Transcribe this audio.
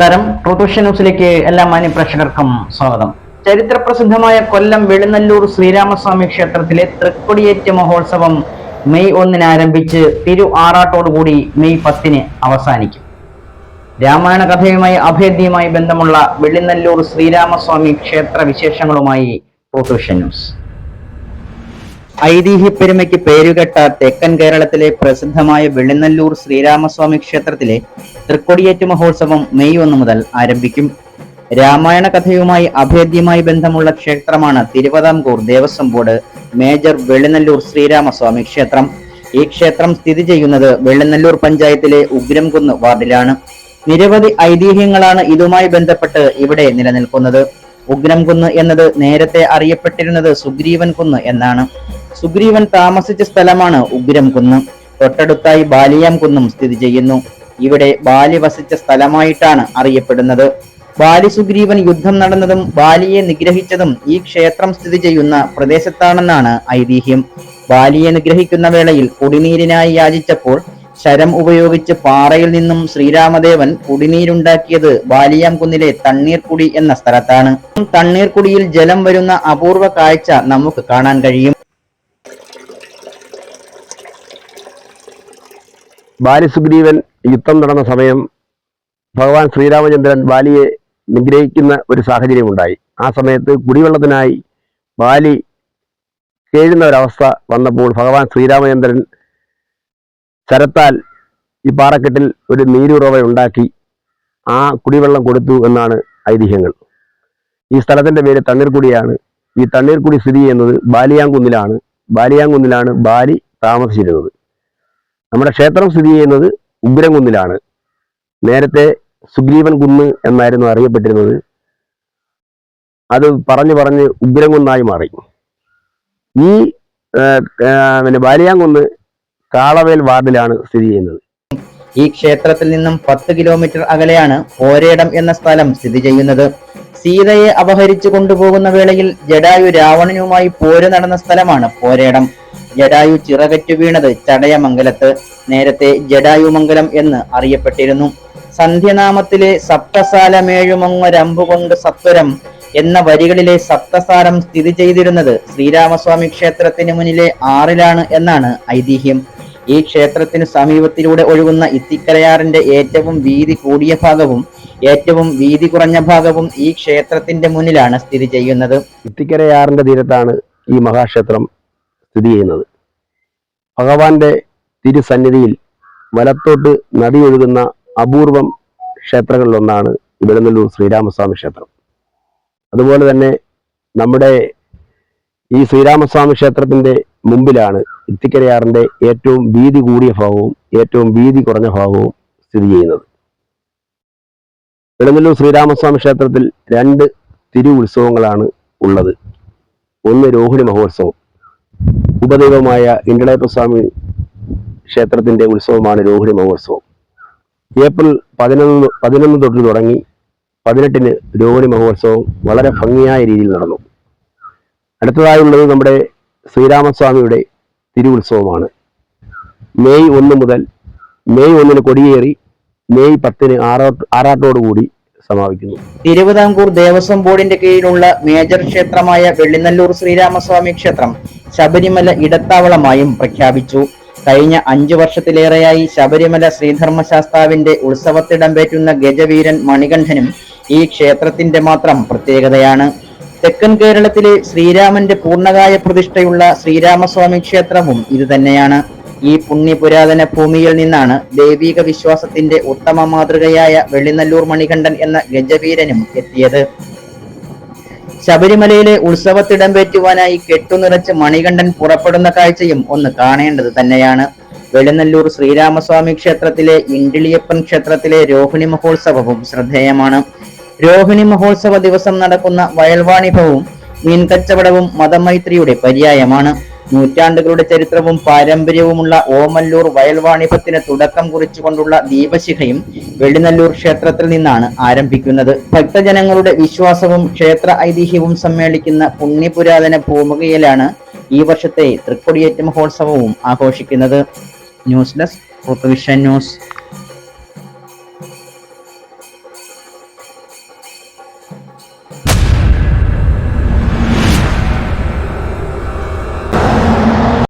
നമസ്കാരം. ട്രൂത്ത് ന്യൂസിലേക്ക് എല്ലാ മാന്യ പ്രേക്ഷകർക്കും സ്വാഗതം. ചരിത്രപ്രസിദ്ധമായ കൊല്ലം വെളുന്നല്ലൂർ ശ്രീരാമസ്വാമി ക്ഷേത്രത്തിലെ തൃക്കൊടിയേറ്റ് മഹോത്സവം മെയ് ഒന്നിന് ആരംഭിച്ച് തിരു ആറാട്ടോടുകൂടി മെയ് പത്തിന് അവസാനിക്കും. രാമായണ കഥയുമായി അഭേദ്യമായി ബന്ധമുള്ള വെള്ളിനല്ലൂർ ശ്രീരാമസ്വാമി ക്ഷേത്ര വിശേഷങ്ങളുമായി ട്രൂത്ത് ന്യൂസ്. ഐതിഹ്യപ്പെരുമയ്ക്ക് പേരുകെട്ട തെക്കൻ കേരളത്തിലെ പ്രസിദ്ധമായ വെള്ളിനല്ലൂർ ശ്രീരാമസ്വാമി ക്ഷേത്രത്തിലെ തൃക്കൊടിയേറ്റ് മഹോത്സവം മെയ് ഒന്ന് മുതൽ ആരംഭിക്കും. രാമായണ കഥയുമായി അഭേദ്യമായി ബന്ധമുള്ള ക്ഷേത്രമാണ് തിരുവിതാംകൂർ ദേവസ്വം ബോർഡ് മേജർ വെള്ളിനല്ലൂർ ശ്രീരാമസ്വാമി ക്ഷേത്രം. ഈ ക്ഷേത്രം സ്ഥിതി ചെയ്യുന്നത് വെള്ളിനല്ലൂർ പഞ്ചായത്തിലെ ഉഗ്രംകുന്ന് വാർഡിലാണ്. നിരവധി ഐതിഹ്യങ്ങളാണ് ഇതുമായി ബന്ധപ്പെട്ട് ഇവിടെ നിലനിൽക്കുന്നത്. ഉഗ്രംകുന്ന് എന്നത് നേരത്തെ അറിയപ്പെട്ടിരുന്നത് സുഗ്രീവൻ കുന്ന് എന്നാണ്. സുഗ്രീവൻ താമസിച്ച സ്ഥലമാണ് ഉഗ്രം കുന്ന്. തൊട്ടടുത്തായി ബാലിയാം കുന്നും സ്ഥിതി ചെയ്യുന്നു. ഇവിടെ ബാലി വസിച്ച സ്ഥലമായിട്ടാണ് അറിയപ്പെടുന്നത്. ബാലി സുഗ്രീവൻ യുദ്ധം നടന്നതും ബാലിയെ നിഗ്രഹിച്ചതും ഈ ക്ഷേത്രം സ്ഥിതി ചെയ്യുന്ന പ്രദേശത്താണെന്നാണ് ഐതിഹ്യം. ബാലിയെ നിഗ്രഹിക്കുന്ന വേളയിൽ കുടിനീരിനായി യാചിച്ചപ്പോൾ ശരം ഉപയോഗിച്ച് പാറയിൽ നിന്നും ശ്രീരാമദേവൻ കുടിനീരുണ്ടാക്കിയത് ബാലിയാം കുന്നിലെ തണ്ണീർക്കുടി എന്ന സ്ഥലത്താണ്. തണ്ണീർക്കുടിയിൽ ജലം വരുന്ന അപൂർവ കാഴ്ച നമുക്ക് കാണാൻ കഴിയും. ബാലിസുഗ്രീവൻ യുദ്ധം നടന്ന സമയം ഭഗവാൻ ശ്രീരാമചന്ദ്രൻ ബാലിയെ നിഗ്രഹിക്കുന്ന ഒരു സാഹചര്യമുണ്ടായി. ആ സമയത്ത് കുടിവെള്ളത്തിനായി ബാലി കേഴുന്ന ഒരവസ്ഥ വന്നപ്പോൾ ഭഗവാൻ ശ്രീരാമചന്ദ്രൻ ശരത്താൽ ഈ പാറക്കെട്ടിൽ ഒരു നീരുറവ ഉണ്ടാക്കി ആ കുടിവെള്ളം കൊടുത്തു എന്നാണ് ഐതിഹ്യങ്ങൾ. ഈ സ്ഥലത്തിന്റെ പേര് തണ്ണീർക്കുടിയാണ്. ഈ തണ്ണീർക്കുടി സ്ഥിതി ചെയ്യുന്നത് ബാലിയാങ്കുന്നിലാണ്. ബാലിയാങ്കുന്നിലാണ് ബാലി താമസിച്ചിരുന്നത്. നമ്മുടെ ക്ഷേത്രം സ്ഥിതി ചെയ്യുന്നത് ഉഗ്രംകുന്നിലാണ് നേരത്തെ സുഗ്രീവൻ കുന്ന് എന്നായിരുന്നു അറിയപ്പെട്ടിരുന്നത്. അത് പറഞ്ഞു പറഞ്ഞ് ഉഗ്രംകുന്നായി മാറി. ഈ പിന്നെ ബാലിയാങ്കുന്ന് കാളവേൽ വാർഡിലാണ് സ്ഥിതി ചെയ്യുന്നത്. ഈ ക്ഷേത്രത്തിൽ നിന്നും പത്ത് കിലോമീറ്റർ അകലെയാണ് ഓരേടം എന്ന സ്ഥലം സ്ഥിതി ചെയ്യുന്നത്. സീതയെ അപഹരിച്ചു കൊണ്ടുപോകുന്ന വേളയിൽ ജഡായു രാവണനുമായി പോര് നടന്ന സ്ഥലമാണ് പോരേടം. ജഡായു ചിറകറ്റു വീണത് ചടയമംഗലത്ത് നേരത്തെ ജടായുമംഗലം എന്ന് അറിയപ്പെട്ടിരുന്നു. സന്ധ്യനാമത്തിലെ സപ്തസാലമേഴുമൊങ്ങരമ്പുകൊണ്ട് സത്വരം എന്ന വരികളിലെ സപ്തസാരം സ്ഥിതി ചെയ്തിരുന്നത് ശ്രീരാമസ്വാമി ക്ഷേത്രത്തിന് മുന്നിലെ ആറിലാണ് എന്നാണ് ഐതിഹ്യം. ഈ ക്ഷേത്രത്തിന് സമീപത്തിലൂടെ ഒഴുകുന്ന ഇത്തിക്കരയാറിന്റെ ഏറ്റവും വീതി കൂടിയ ഭാഗവും ഏറ്റവും വീതി കുറഞ്ഞ ഭാഗവും ഈ ക്ഷേത്രത്തിന്റെ മുന്നിലാണ് സ്ഥിതി ചെയ്യുന്നത്. ഇത്തിക്കരയാറിന്റെ തീരത്താണ് ഈ മഹാക്ഷേത്രം. സ്ഥിതി ചെയ്യുന്നത് ഭഗവാന്റെ തിരുസന്നിധിയിൽ വലത്തോട്ട് നദി ഒഴുകുന്ന അപൂർവം ക്ഷേത്രങ്ങളിലൊന്നാണ് ഇവിടുന്നല്ലൂർ ശ്രീരാമസ്വാമി ക്ഷേത്രം. അതുപോലെ തന്നെ നമ്മുടെ ഈ ശ്രീരാമസ്വാമി ക്ഷേത്രത്തിന്റെ മുമ്പിലാണ് ഇത്തിക്കരയാറിന്റെ ഏറ്റവും വീതി കൂടിയ ഭാഗവും ഏറ്റവും വീതി കുറഞ്ഞ ഭാഗവും സ്ഥിതി ചെയ്യുന്നത്. വെളുന്നല്ലൂർ ശ്രീരാമസ്വാമി ക്ഷേത്രത്തിൽ രണ്ട് തിരു ഉത്സവങ്ങളാണ് ഉള്ളത്. ഒന്ന് രോഹിണി മഹോത്സവം ഉപദൈവമായ ഇണ്ടളയപ്പസ്വാമി ക്ഷേത്രത്തിന്റെ ഉത്സവമാണ് രോഹിണി മഹോത്സവം. ഏപ്രിൽ പതിനൊന്ന് പതിനൊന്ന് തൊട്ട് തുടങ്ങി പതിനെട്ടിന് രോഹിണി മഹോത്സവം വളരെ ഭംഗിയായ രീതിയിൽ നടന്നു. അടുത്തതായുള്ളത് നമ്മുടെ ശ്രീരാമസ്വാമിയുടെ തിരു ഉത്സവമാണ് മെയ് ഒന്ന് മുതൽ മെയ് ഒന്നിന് കൊടിയേറി മെയ് പത്തിന് ആറാട്ട് ആറാട്ടോടുകൂടി സമാപിക്കുന്നു. തിരുവിതാംകൂർ ദേവസ്വം ബോർഡിന്റെ കീഴിലുള്ള മേജർ ക്ഷേത്രമായ വെള്ളിനല്ലൂർ ശ്രീരാമസ്വാമി ക്ഷേത്രം ശബരിമല ഇടത്താവളമായും പ്രഖ്യാപിച്ചു. കഴിഞ്ഞ അഞ്ചു വർഷത്തിലേറെയായി ശബരിമല ശ്രീധർമ്മശാസ്താവിന്റെ ഉത്സവത്തിടംപേറ്റുന്ന ഗജവീരൻ മണികണ്ഠനും ഈ ക്ഷേത്രത്തിന്റെ മാത്രം പ്രത്യേകതയാണ്. തെക്കൻ കേരളത്തിലെ ശ്രീരാമന്റെ പൂർണകായ പ്രതിഷ്ഠയുള്ള ശ്രീരാമസ്വാമി ക്ഷേത്രവും ഇതുതന്നെയാണ്. ഈ പുണ്യപുരാതന ഭൂമിയിൽ നിന്നാണ് ദൈവീക വിശ്വാസത്തിന്റെ ഉത്തമ മാതൃകയായ വെള്ളിനല്ലൂർ മണികണ്ഠൻ എന്ന ഗജവീരനും എത്തിയത്. ശബരിമലയിലെ ഉത്സവത്തിടം ഉത്സവത്തിടംപേറ്റുവാനായി കെട്ടുനിറച്ച് മണികണ്ഠൻ പുറപ്പെടുന്ന കാഴ്ചയും ഒന്ന് കാണേണ്ടത് തന്നെയാണ്. വെളുന്നല്ലൂർ ശ്രീരാമസ്വാമി ക്ഷേത്രത്തിലെ ഇണ്ടിളിയപ്പൻ ക്ഷേത്രത്തിലെ രോഹിണി മഹോത്സവവും ശ്രദ്ധേയമാണ്. രോഹിണി മഹോത്സവ ദിവസം നടക്കുന്ന വയൽവാണിഭവും മീൻകച്ചവടവും മതമൈത്രിയുടെ പര്യായമാണ്. നൂറ്റാണ്ടുകളുടെ ചരിത്രവും പാരമ്പര്യവുമുള്ള ഓമല്ലൂർ വയൽവാണിഭത്തിന് തുടക്കം കുറിച്ചുകൊണ്ടുള്ള ദീപശിഖയും വെള്ളിനല്ലൂർ ക്ഷേത്രത്തിൽ നിന്നാണ് ആരംഭിക്കുന്നത്. ഭക്തജനങ്ങളുടെ വിശ്വാസവും ക്ഷേത്ര ഐതിഹ്യവും സമ്മേളിക്കുന്ന പുണ്യപുരാതന ഭൂമികയിലാണ് ഈ വർഷത്തെ തൃക്കൊടിയേറ്റ് മഹോത്സവവും ആഘോഷിക്കുന്നത്. News desk news.